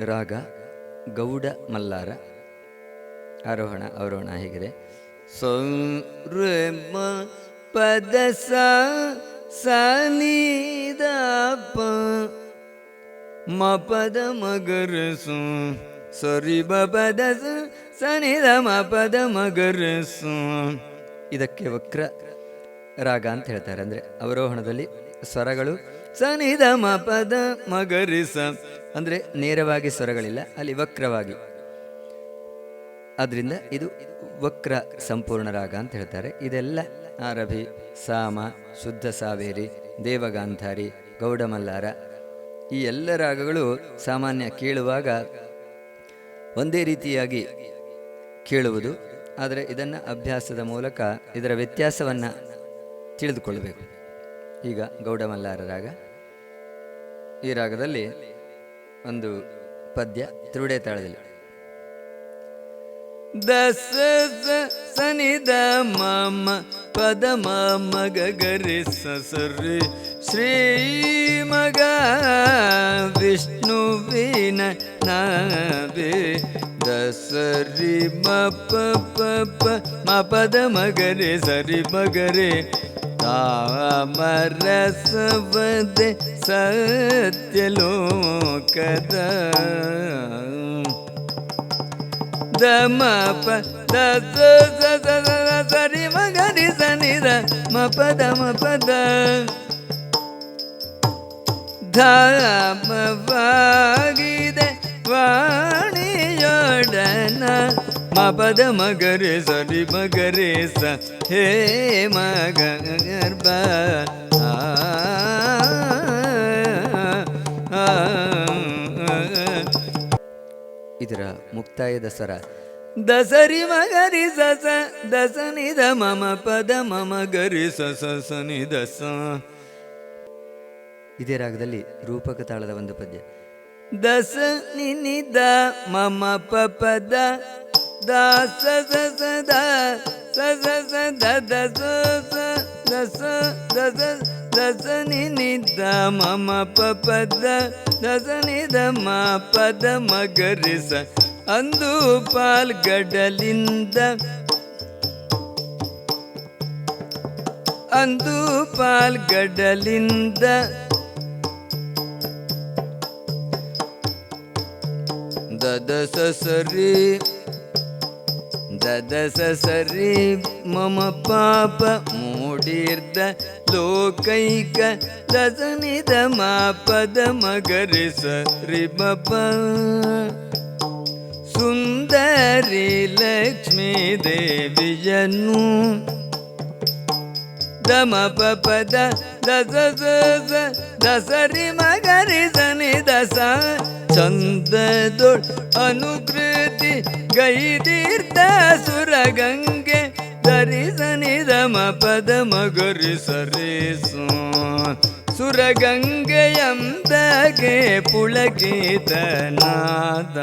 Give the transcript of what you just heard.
ರಾಗ ಗೌಡ ಮಲ್ಲಾರ ಆರೋಹಣ ಅವರೋಹಣ ಹೇಗಿದೆ. ಸೊ ರೆ ಮ ಪದ ಸನಿದ ಮ ಪದ ಮಗರ ಸು ಸರಿ ಬ ಪದ ಸ ಸ ನಿ ದ ಮ ಪದ ಮಗರ ಸು ಇದಕ್ಕೆ ವಕ್ರ ರಾಗ ಅಂತ ಹೇಳ್ತಾರೆ. ಅಂದರೆ ಅವರೋಹಣದಲ್ಲಿ ಸ್ವರಗಳು ಸ ಮಪದ ಪದ ಮಗರಿಸ. ಅಂದರೆ ನೇರವಾಗಿ ಸ್ವರಗಳಿಲ್ಲ, ಅಲ್ಲಿ ವಕ್ರವಾಗಿ. ಅದರಿಂದ ಇದು ವಕ್ರ ಸಂಪೂರ್ಣ ರಾಗ ಅಂತ ಹೇಳ್ತಾರೆ. ಇದೆಲ್ಲ ಆರಭಿ ಸಾಮ, ಶುದ್ಧ ಸಾವೇರಿ, ದೇವಗಾಂಧಾರಿ, ಗೌಡಮಲ್ಲಾರ. ಈ ಎಲ್ಲ ರಾಗಗಳು ಸಾಮಾನ್ಯ ಕೇಳುವಾಗ ಒಂದೇ ರೀತಿಯಾಗಿ ಕೇಳುವುದು. ಆದರೆ ಇದನ್ನು ಅಭ್ಯಾಸದ ಮೂಲಕ ಇದರ ವ್ಯತ್ಯಾಸವನ್ನು ತಿಳಿದುಕೊಳ್ಳಬೇಕು ಈಗ ಗೌಡಮಲ್ಲಾರ ರಾಗ ಈ ರಾಗದಲ್ಲಿ ಒಂದು ಪದ್ಯ ತ್ರುಡೆ ತಾಳದಲ್ಲಿ. ದಸ ಸನಿ ದ ಮಮ ಪದ ಮಗ ಗರಿ ಸಸರಿ ಶ್ರೀ ಮಗ ವಿಷ್ಣುವಿನ ನಾವೆ ದಸರಿ ಮ ಪ ಪ ಮ ಪದ ಮಗರೆ ಸರಿ ಮಗರೆ ತಾಮರಸವದೆ ಸತ್ಯಲೋಕದ ದಮ ಪ ದ ಸ ಸ ಸ ಸ ಸ ಸರಿ ಮಗ ನಿ ಸ ನಿ ದ ಮ ಪದ ಮಗರೆ ಸರಿ ಮಗರೆ ಸ ಹೇ ಮಗ ಗರ್ಭ. ಇದರ ಮುಕ್ತಾಯದ ಸರ ದಸರಿ ಮಗರಿ ಸಸ ದಸನಿ ದ ಮಮ ಪದ ಮಮ ಗರಿ ಸಸ ಸನಿ ದಸ ಇದೇ ರಾಗದಲ್ಲಿ ರೂಪಕ ತಾಳದ ಒಂದು ಪದ್ಯ. ದಸ ನಿನಿ ದ ಮಮ ಪ ಪದ ದ ಸ ಸ ಸ ದ ಸ ಸ ಸ ದ ದ ಸ ಸ ದ ಮಮ ಪ ಪದ ದ ಸ ನಿ ದ ಮ ಪದ ಮಗರಿ ಸ ಅಂದು ಪಾಲ್ಗಡಲಿಂದ ಅಂದು ಪಾಲ್ಗಡಲಿಂದ ದದ ಸರಿ ದದ ಸರಿ ಮಮ ಪಾಪ ಮೂಡಿರ್ದ ಲೋಕೈಕ ದಸನಿದ ಮಾ ಪದ ಮಗರಿ ಸರಿ ಬಪ ಸುಂದರಿ ಲಕ್ಷ್ಮೀ ದೇವಿಯನ್ನು ದಮ ಪದ ದಸ ಸ ದಸರಿ ಮಗರಿ ಸನಿ ದಸ ಚಂದದೊಳ್ ಅನುಕೃತಿ ಗೈದೀರ್ಥ ಸುರಗಂಗೆ ಗಂಗೆ ದಮ ಪದ ಮಗರಿ ಸರಿಸು ಸುರಗಂಗೆಯಂದಗೆ ಪುಳಕಿತ ನಾದ